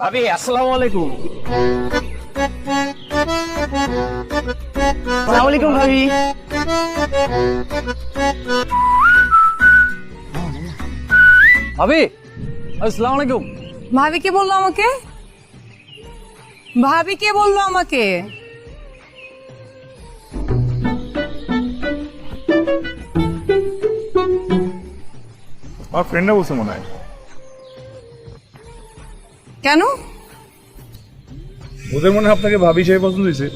ভাবি আসসালামু আলাইকুম। আসসালামু আলাইকুম ভাবি। ভাবি আসসালামু আলাইকুম। ভাবি কে বলল আমাকে? ভাবি কে বলল আমাকে? আমার ফ্রেন্ডরা বলছে মনে হয়। কেন? ওদের মনে হয় আপনাকে ভাবি হিসেবে পছন্দ হয়েছে।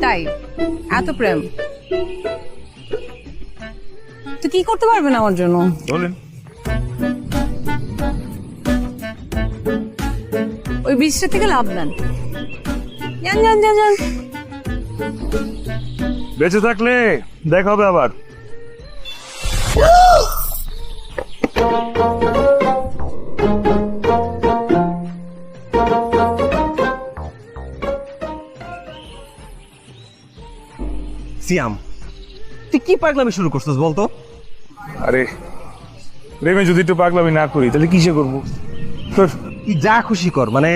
তাই? এত প্রেম। তো কি করতে পারবেন আমার জন্য? বলেন। ওই বৃষ্টির থেকে লাভ নেন। বেঁচে থাকলে দেখা হবে আবার। সিয়াম তুই কি পাগলামি শুরু করছিস বলতো? আরে প্রেমে যদি একটু পাগলামি না করি তাহলে কিসে করব? তোর তুই যা খুশি কর মানে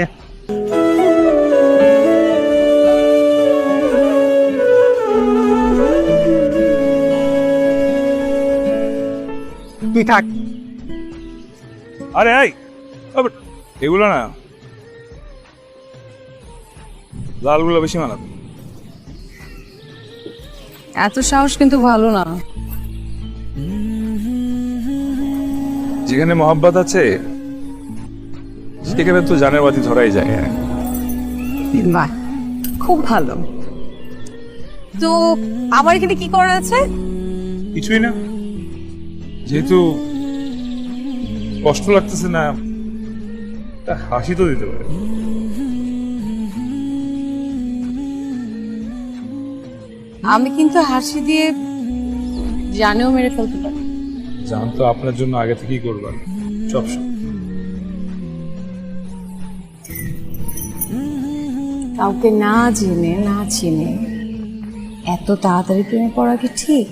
তুই থাক। আরে এই এগুলো না লালগুলো বেশি মানাবে এত সাহস কিন্তু ভালো না। যেখানে মহাব্বত আছে সেখানে তো জানের বাতি ধরাই যায় হ্যাঁ। বাহ খুব ভালো। তো আবার এখানে কি করার আছে? কিছুই না। যেহেতু কষ্ট লাগতেছে না একটা হাসি তো দিতে পারে। আমি কিন্তু হাসি দিয়ে জানেও মেরে ফেলতে পারি। জান তো আপনার জন্য আগে থেকেই করবেন সব সময়। কাউকে না জেনে না চিনে এত তাড়াতাড়ি প্রেমে পড়া কি ঠিক?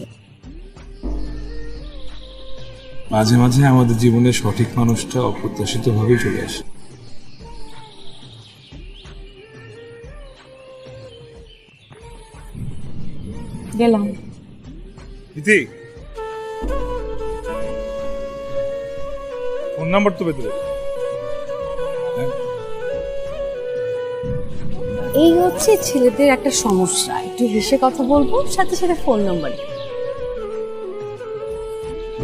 মাঝে মাঝে আমাদের জীবনের সঠিক মানুষটা অপ্রত্যাশিত ভাবেই চলে আসে। গেলাম। ইতি ফোন নাম্বার তো পেতে এই হচ্ছে ছেলেদের একটা সমস্যা। একটু হেসে কথা বলব সাথে সাথে ফোন নাম্বার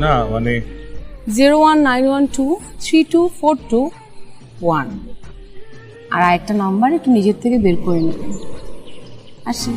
না মানে zero one nine one two three two four two one. আর আরেকটা নাম্বার একটু নিজের থেকে বের করে নেবেন। আসি।